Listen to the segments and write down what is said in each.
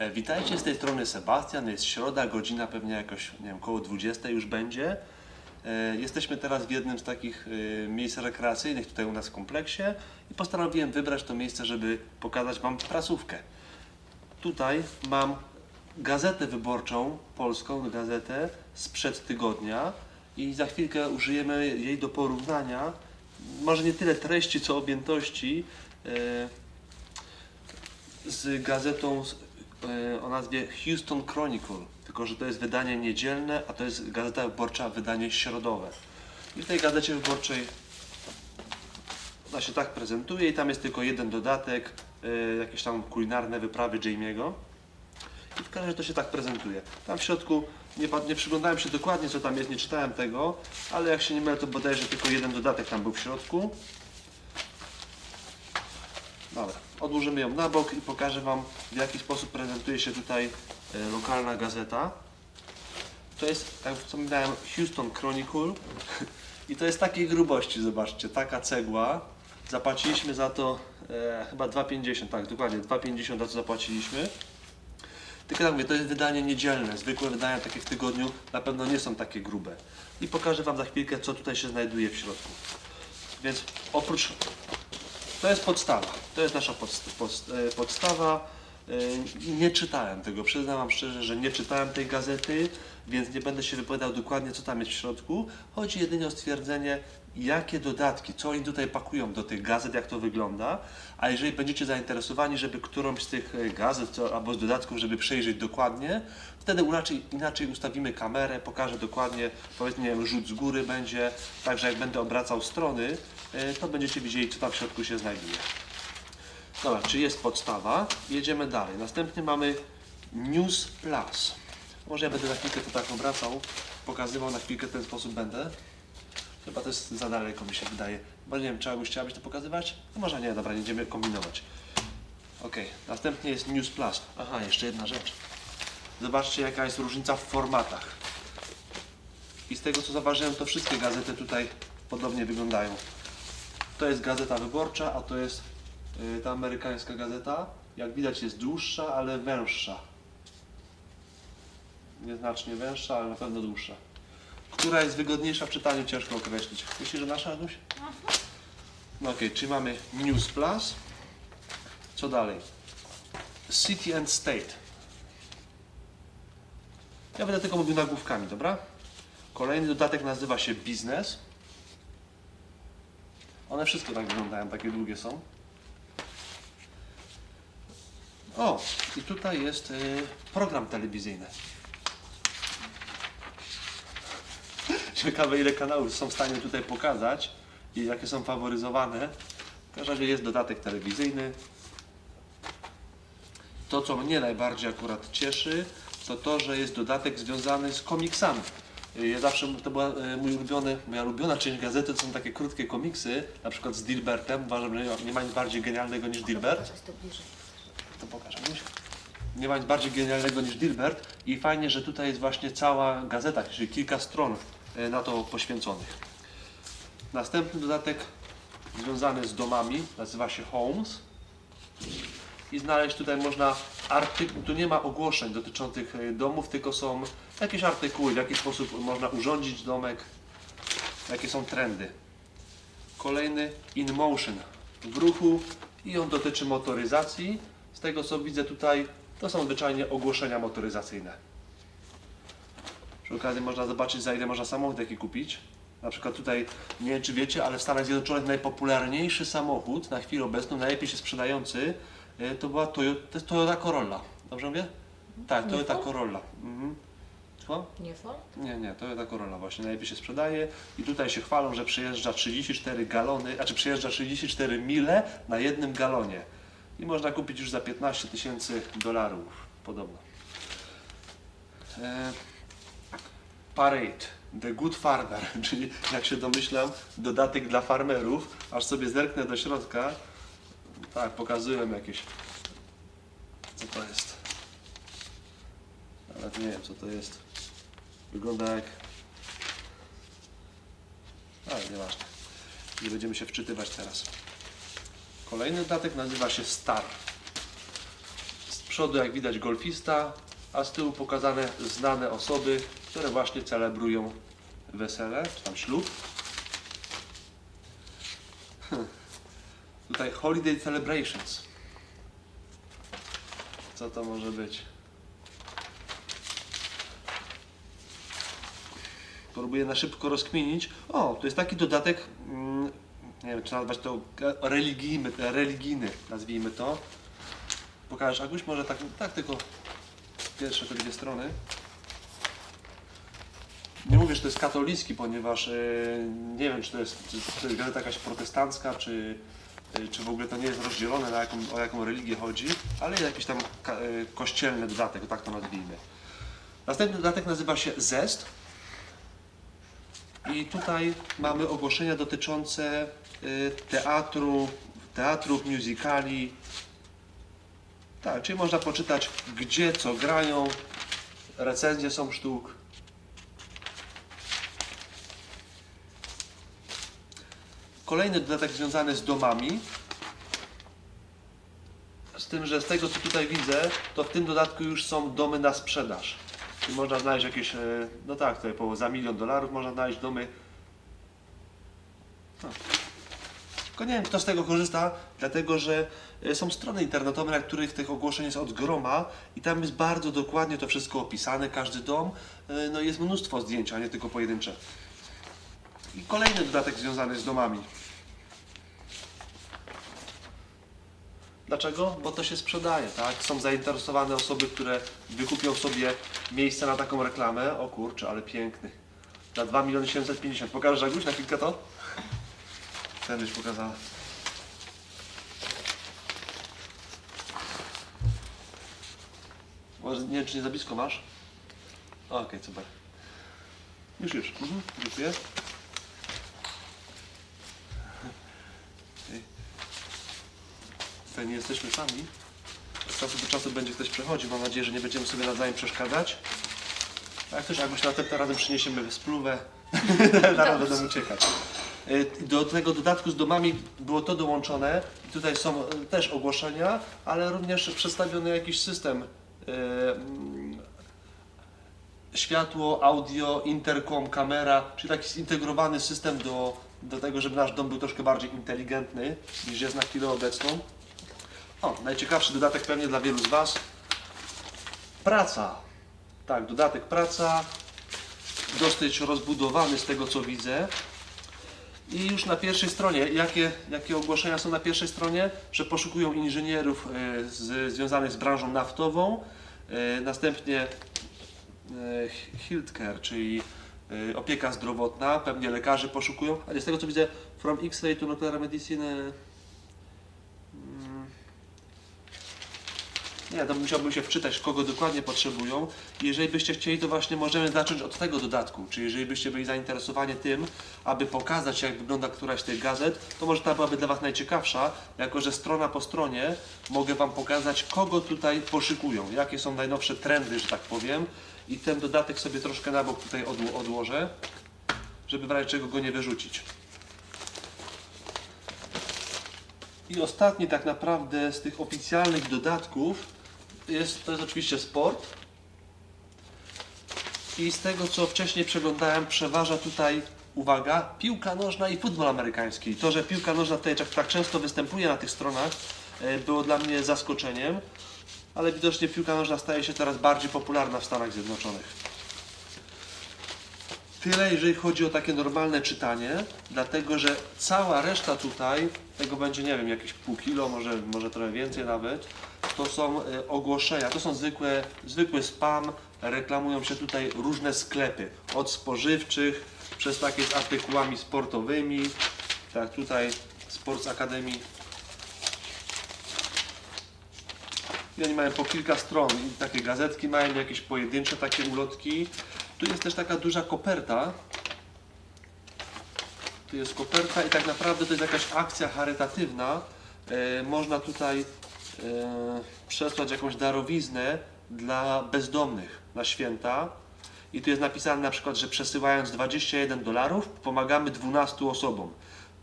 E, Witajcie, z tej strony Sebastian. Jest środa, godzina pewnie jakoś, nie wiem, koło 20 już będzie. E, Jesteśmy teraz w jednym z takich e, miejsc rekreacyjnych tutaj u nas w kompleksie i postanowiłem wybrać to miejsce, żeby pokazać Wam prasówkę. Tutaj mam gazetę wyborczą, polską gazetę sprzed tygodnia i za chwilkę użyjemy jej do porównania. Może nie tyle treści, co objętości. z gazetą o nazwie Houston Chronicle, tylko że to jest wydanie niedzielne, a to jest gazeta wyborcza, wydanie środowe. I w tej gazecie wyborczej ona się tak prezentuje i tam jest tylko jeden dodatek, e, jakieś tam kulinarne wyprawy Jamie'ego. I w każdym razie to się tak prezentuje. Tam w środku nie, nie przyglądałem się dokładnie co tam jest, nie czytałem tego, ale jak się nie mylę to bodajże tylko jeden dodatek tam był w środku. Dobra, odłożymy ją na bok i pokażę Wam w jaki sposób prezentuje się tutaj e, lokalna gazeta. To jest, jak wspominałem, Houston Chronicle i to jest takiej grubości, zobaczcie, taka cegła. Zapłaciliśmy za to e, chyba 2,50, tak dokładnie, 2,50 za to zapłaciliśmy. Tylko tak mówię, to jest wydanie niedzielne, zwykłe wydania takie w tygodniu na pewno nie są takie grube. I pokażę Wam za chwilkę, co tutaj się znajduje w środku. Więc oprócz to jest podstawa. To jest nasza podst- podst- e, podstawa. E, Nie czytałem tego, przyznam Wam szczerze, że nie czytałem tej gazety, więc nie będę się wypowiadał dokładnie, co tam jest w środku. Chodzi jedynie o stwierdzenie, jakie dodatki, co oni tutaj pakują do tych gazet, jak to wygląda. A jeżeli będziecie zainteresowani, żeby którąś z tych e, gazet albo z dodatków, żeby przejrzeć dokładnie, wtedy inaczej, inaczej ustawimy kamerę, pokażę dokładnie, powiedzmy, nie wiem, rzut z góry będzie, także jak będę obracał strony, e, to będziecie widzieli, co tam w środku się znajduje. Dobra, czy jest podstawa? Jedziemy dalej. Następnie mamy News Plus. Może ja będę na chwilkę to tak obracał, pokazywał na chwilkę w ten sposób będę. Chyba to jest za daleko mi się wydaje. Bo nie wiem, czy Aguś chciałabyś to pokazywać? No może nie, dobra, nie będziemy kombinować. Ok, następnie jest News Plus. Aha, jeszcze jedna rzecz. Zobaczcie jaka jest różnica w formatach. I z tego co zauważyłem, to wszystkie gazety tutaj podobnie wyglądają. To jest gazeta wyborcza, a to jest y, ta amerykańska gazeta. Jak widać jest dłuższa, ale węższa. Nieznacznie węższa, ale na pewno dłuższa. Która jest wygodniejsza w czytaniu, ciężko określić. Myślisz, że nasza, Aguś? No okej, czyli mamy News Plus. Co dalej? City and State. Ja będę tylko mówił nagłówkami, dobra? Kolejny dodatek nazywa się Business. One wszystkie tak wyglądają, takie długie są. O, i tutaj jest y, program telewizyjny. Ciekawe ile kanałów są w stanie tutaj pokazać i jakie są faworyzowane. W każdym razie jest dodatek telewizyjny. To, co mnie najbardziej akurat cieszy, to to, że jest dodatek związany z komiksami. Ja zawsze, to była y, mój ulubiony, moja ulubiona część gazety, to są takie krótkie komiksy, na przykład z Dilbertem. Uważam, że nie ma- nic bardziej genialnego niż Dilbert. To pokażę. Nie ma nic bardziej genialnego niż Dilbert i fajnie, że tutaj jest właśnie cała gazeta, czyli kilka stron e, na to poświęconych. Następny dodatek związany z domami nazywa się Homes i znaleźć tutaj można artykuł, tu nie ma ogłoszeń dotyczących e, domów, tylko są jakieś artykuły, w jaki sposób można urządzić domek, jakie są trendy. Kolejny In Motion w ruchu i on dotyczy motoryzacji. Z tego co widzę tutaj, to są zwyczajnie ogłoszenia motoryzacyjne. Przy okazji można zobaczyć za ile można samochód jaki kupić. Na przykład tutaj, nie wiem czy wiecie, ale w Stanach Zjednoczonych najpopularniejszy samochód na chwilę obecną, najlepiej się sprzedający, e, to była Toyota, to jest Toyota Corolla. Dobrze mówię? Tak, Nie Toyota Ford? Corolla. Mhm. Słucham? Nie Ford? Nie, nie, Toyota Corolla właśnie najlepiej się sprzedaje i tutaj się chwalą, że przyjeżdża 34 galony, znaczy przyjeżdża 34 mile na jednym galonie i można kupić już za 15 tysięcy dolarów, podobno. E, Parade, The Good Farmer, czyli jak się domyślam, dodatek dla farmerów, aż sobie zerknę do środka, tak, pokazują jakieś, co to jest. Nawet nie wiem co to jest. Wygląda jak... Ale nieważne. Nie będziemy się wczytywać teraz. Kolejny dodatek nazywa się Star. przodu jak widać golfista, a z tyłu pokazane znane osoby, które właśnie celebrują wesele, czy tam ślub. Hm. Tutaj Holiday Celebrations. Co to może być? Próbuję na szybko rozkminić. O, to jest taki dodatek, mm, nie wiem czy nazwać to religijny, religijny nazwijmy to. Pokażesz Aguś? Może tak, tak tylko pierwsze te dwie strony. Nie mówię, że to jest katolicki, ponieważ e, nie wiem, czy to jest, czy to jest gazeta jakaś protestancka, czy, e, czy w ogóle to nie jest rozdzielone, na jaką, o jaką religię chodzi, ale jest jakiś tam ka, e, kościelny dodatek, tak to nazwijmy. Następny dodatek nazywa się Zest. I tutaj mamy ogłoszenia dotyczące y, teatru, teatrów, musicali. Tak, czyli można poczytać, gdzie co grają, recenzje są sztuk. Kolejny dodatek związany z domami. Z tym, że z tego co tutaj widzę, to w tym dodatku już są domy na sprzedaż. Czyli można znaleźć jakieś, e, no tak, tutaj po, za milion dolarów można znaleźć domy. No. Tylko nie wiem, kto z tego korzysta, dlatego że e, są strony internetowe, na których tych ogłoszeń jest od groma i tam jest bardzo dokładnie to wszystko opisane, każdy dom. E, No jest mnóstwo zdjęć, a nie tylko pojedyncze. I kolejny dodatek związany z domami. Dlaczego? Bo to się sprzedaje, tak? Są zainteresowane osoby, które wykupią sobie miejsce na taką reklamę. O kurczę, ale piękny. Za 2 miliony 750. Pokażesz Aguś na chwilkę to? Ten byś pokazała. Może, nie wiem, czy nie za blisko masz? Okej, super. Już, już. Mhm, dziękuję. Tutaj nie jesteśmy sami. Od czasu do czasu będzie ktoś przechodził. Mam nadzieję, że nie będziemy sobie nawzajem przeszkadzać. A jak coś, Aguś, następnym razem przyniesiemy spluwę. Zaraz będą uciekać. Y, Do tego dodatku z domami było to dołączone. Tutaj są y, też ogłoszenia, ale również przedstawiony jakiś system. y, mm, Światło, audio, interkom, kamera, czyli taki zintegrowany system do, do tego, żeby nasz dom był troszkę bardziej inteligentny niż jest na chwilę obecną. O, najciekawszy dodatek pewnie dla wielu z Was. Praca. Tak, dodatek praca. Dosyć rozbudowany z tego co widzę. I już na pierwszej stronie, jakie, jakie ogłoszenia są na pierwszej stronie? Że poszukują inżynierów e, z, związanych z branżą naftową. E, następnie e, healthcare, czyli opieka zdrowotna, pewnie lekarzy poszukują, ale z tego co widzę, from X-ray to nuclear medicine. Nie, to musiałbym się wczytać, kogo dokładnie potrzebują. Jeżeli byście chcieli, to właśnie możemy zacząć od tego dodatku. Czyli jeżeli byście byli zainteresowani tym, aby pokazać, jak wygląda któraś z tych gazet, to może ta byłaby dla Was najciekawsza, jako że strona po stronie mogę Wam pokazać, kogo tutaj poszykują, jakie są najnowsze trendy, że tak powiem. I ten dodatek sobie troszkę na bok tutaj odło odłożę, żeby w razie czego go nie wyrzucić. I ostatni tak naprawdę z tych oficjalnych dodatków jest, to jest oczywiście sport. I z tego co wcześniej przeglądałem, przeważa tutaj, uwaga, piłka nożna i futbol amerykański. To, że piłka nożna tutaj tak, tak często występuje na tych stronach, e, było dla mnie zaskoczeniem, ale widocznie piłka nożna staje się coraz bardziej popularna w Stanach Zjednoczonych. Tyle, jeżeli chodzi o takie normalne czytanie, dlatego że cała reszta tutaj, tego będzie, nie wiem, jakieś pół kilo, może, może trochę więcej nawet, to są e, ogłoszenia, to są zwykłe, zwykły spam, reklamują się tutaj różne sklepy, od spożywczych, przez takie z artykułami sportowymi, tak tutaj Sports Academy. I oni mają po kilka stron i takie gazetki mają, jakieś pojedyncze takie ulotki. Tu jest też taka duża koperta. Tu jest koperta i tak naprawdę to jest jakaś akcja charytatywna. E, można tutaj e, przesłać jakąś darowiznę dla bezdomnych na święta. I tu jest napisane na przykład, że przesyłając 21 dolarów pomagamy 12 osobom.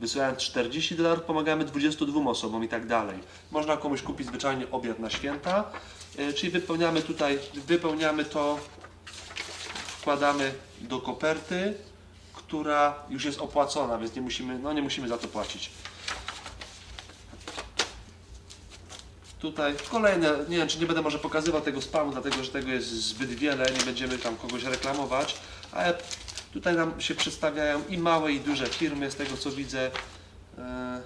Wysyłając 40 dolarów pomagamy 22 osobom i tak dalej. Można komuś kupić zwyczajnie obiad na święta, e, czyli wypełniamy tutaj, wypełniamy to, wkładamy do koperty, która już jest opłacona, więc nie musimy, no nie musimy za to płacić. Tutaj kolejne, nie wiem czy nie będę może pokazywał tego spamu, dlatego że tego jest zbyt wiele, nie będziemy tam kogoś reklamować, ale tutaj nam się przedstawiają i małe i duże firmy, z tego co widzę. E,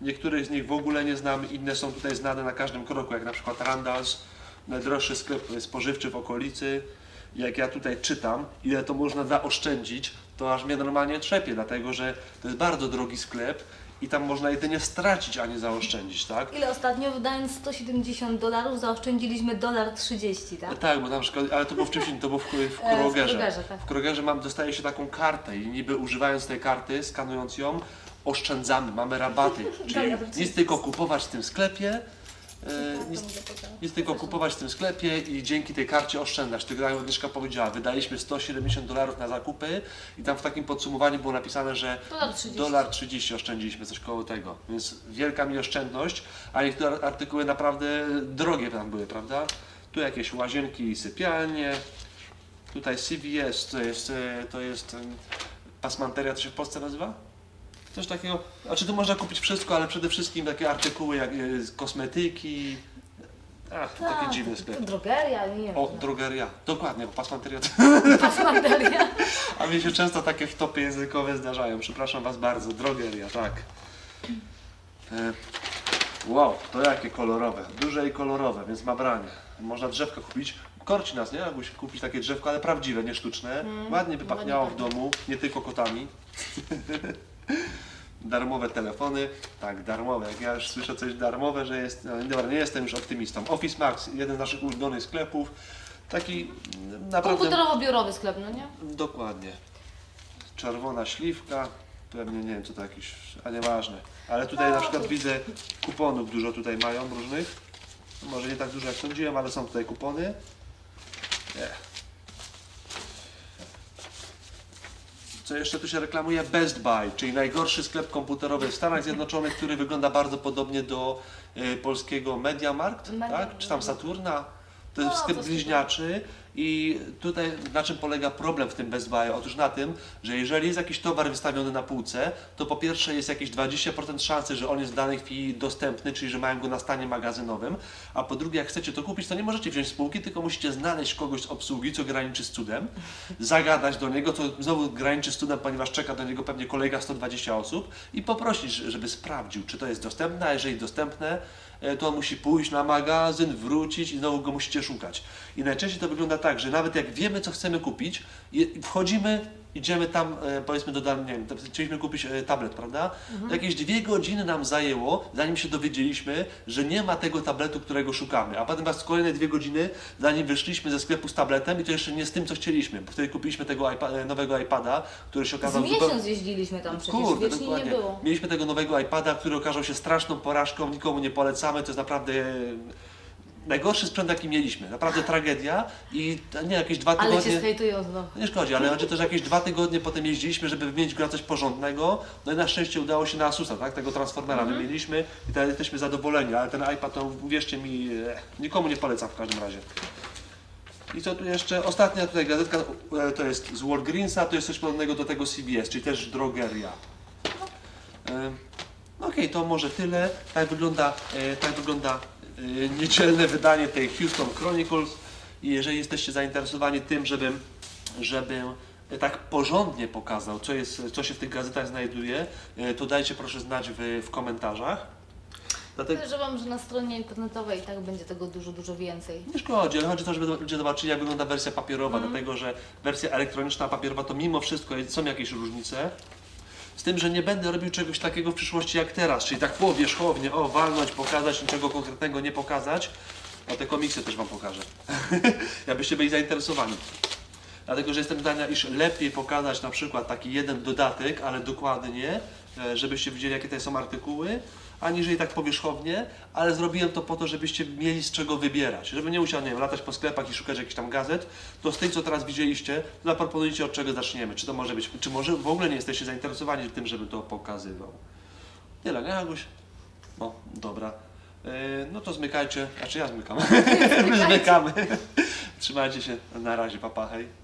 Niektórych z nich w ogóle nie znamy, inne są tutaj znane na każdym kroku, jak na przykład Randalls, najdroższy sklep spożywczy w okolicy. Jak ja tutaj czytam, ile to można zaoszczędzić, to aż mnie normalnie trzepie, dlatego że to jest bardzo drogi sklep i tam można jedynie stracić, a nie zaoszczędzić, tak? Ile ostatnio wydając 170 dolarów zaoszczędziliśmy dolar 30, tak? Tak, bo na przykład, ale to było w czymś innym, to było w, w E, w Krogerze. Krogerze, tak. W Krogerze mam, dostaje się taką kartę i niby używając tej karty, skanując ją, oszczędzamy, mamy rabaty. Czyli nic tylko kupować w tym sklepie, nic, nic tylko kupować w tym sklepie i dzięki tej karcie oszczędzać. Tak jak Agnieszka powiedziała, wydaliśmy 170 dolarów na zakupy i tam w takim podsumowaniu było napisane, że Dolar 30. dolar 30 oszczędziliśmy, coś koło tego. Więc wielka mi oszczędność, a niektóre artykuły naprawdę drogie tam były, prawda? Tu jakieś łazienki i sypialnie. Tutaj CVS, to jest, e, to jest pasmanteria, to się w Polsce nazywa? Coś takiego, znaczy tu można kupić wszystko, ale przede wszystkim takie artykuły jak e, kosmetyki. Ach, to taki dziwny sklep. Tak, Drogeria, nie wiem. O, drogeria. Dokładnie, bo pasmanteria. Pasmanteria. A mi się często takie wtopy językowe zdarzają. Przepraszam Was bardzo. Drogeria, tak. E, Wow, to jakie kolorowe. Duże i kolorowe, więc ma branie. Można drzewka kupić. Korci nas, nie? Jakbyś kupić takie drzewko, ale prawdziwe, nie sztuczne. Ładnie by pachniało w domu, nie tylko kotami. Darmowe telefony, tak, darmowe. Jak ja już słyszę coś darmowe, że jest. No, dobra, nie jestem już optymistą. Office Max, jeden z naszych ulubionych sklepów. Taki mm, naprawdę. Komputerowo-biurowy sklep, no nie? Dokładnie. Czerwona śliwka. Pewnie nie wiem co to jakiś, a nieważne. Ale tutaj na przykład widzę kuponów dużo tutaj mają różnych. Może nie tak dużo jak sądziłem, ale są tutaj kupony. Nie. Co jeszcze tu się reklamuje? Best Buy, czyli najgorszy sklep komputerowy w Stanach Zjednoczonych, który wygląda bardzo podobnie do e, polskiego MediaMarkt, Media- tak? czy tam Saturna. To jest No, sklep coś bliźniaczy i tutaj na czym polega problem w tym Best Buy? Otóż na tym, że jeżeli jest jakiś towar wystawiony na półce, to po pierwsze jest jakieś 20% szansy, że on jest w danej chwili dostępny, czyli że mają go na stanie magazynowym, a po drugie jak chcecie to kupić, to nie możecie wziąć spółki, tylko musicie znaleźć kogoś z obsługi, co graniczy z cudem, zagadać do niego, to znowu graniczy z cudem, ponieważ czeka do niego pewnie kolega 120 osób i poprosić, żeby sprawdził, czy to jest dostępne, a jeżeli dostępne, e, to on musi pójść na magazyn, wrócić i znowu go musicie szukać. I najczęściej to wygląda tak, że nawet jak wiemy, co chcemy kupić, wchodzimy, idziemy tam, e, powiedzmy, do nie wiem, chcieliśmy kupić e, tablet, prawda? To jakieś dwie godziny nam zajęło, zanim się dowiedzieliśmy, że nie ma tego tabletu, którego szukamy. A potem was kolejne dwie godziny, zanim wyszliśmy ze sklepu z tabletem i to jeszcze nie z tym, co chcieliśmy, bo wtedy kupiliśmy tego e, nowego iPada, który się Z okazał miesiąc jeździliśmy tam przecież, Kurde, wiecznie dokładnie. nie było. Mieliśmy tego nowego iPada, który okazał się straszną porażką, nikomu nie polecamy, to jest naprawdę najgorszy sprzęt, jaki mieliśmy. Naprawdę tragedia i to nie jakieś dwa Ale cię tygodnie... skejtują znowu. Nie szkodzi, ale chodzi że jakieś dwa tygodnie potem jeździliśmy, żeby wymienić go na coś porządnego. No i na szczęście udało się na Asusa, tak? Tego Transformera Mhm. wymieniliśmy i teraz jesteśmy zadowoleni, ale ten iPad to uwierzcie mi, e, nikomu nie polecam w każdym razie. I co tu jeszcze? Ostatnia tutaj gazetka e, to jest z Walgreensa, to jest coś podobnego do tego CVS, czyli też drogeria. E, Okej, to może tyle. Tak wygląda, e, tak wygląda niedzielne wydanie tej Houston Chronicles. I jeżeli jesteście zainteresowani tym, żebym, żebym tak porządnie pokazał, co, jest, co się w tych gazetach znajduje, e, to dajcie proszę znać w, w komentarzach. Dlatego, Podejrzewam, że na stronie internetowej i tak będzie tego dużo, dużo więcej. nie szkodzi, ale chodzi o to, żeby ludzie zobaczyli, jak wygląda wersja papierowa, dlatego że wersja elektroniczna, papierowa to mimo wszystko są jakieś różnice. Z tym, że nie będę robił czegoś takiego w przyszłości jak teraz, czyli tak powierzchownie, o, walnąć, pokazać, niczego konkretnego nie pokazać. A te komiksy też Wam pokażę, jakbyście byli zainteresowani. Dlatego, że jestem zdania, iż lepiej pokazać na przykład taki jeden dodatek, ale dokładnie, e, żebyście widzieli jakie to są artykuły, aniżeli tak powierzchownie, ale zrobiłem to po to, żebyście mieli z czego wybierać. Żeby nie musiał, nie wiem, latać po sklepach i szukać jakichś tam gazet, to z tej, co teraz widzieliście, zaproponujcie od czego zaczniemy. Czy to może być, czy może w ogóle nie jesteście zainteresowani tym, żeby to pokazywał. Tyle, nie, Aguś? No, dobra. Yy, no to zmykajcie, znaczy ja zmykam. My zmykamy. Trzymajcie się, na razie, papa, hej.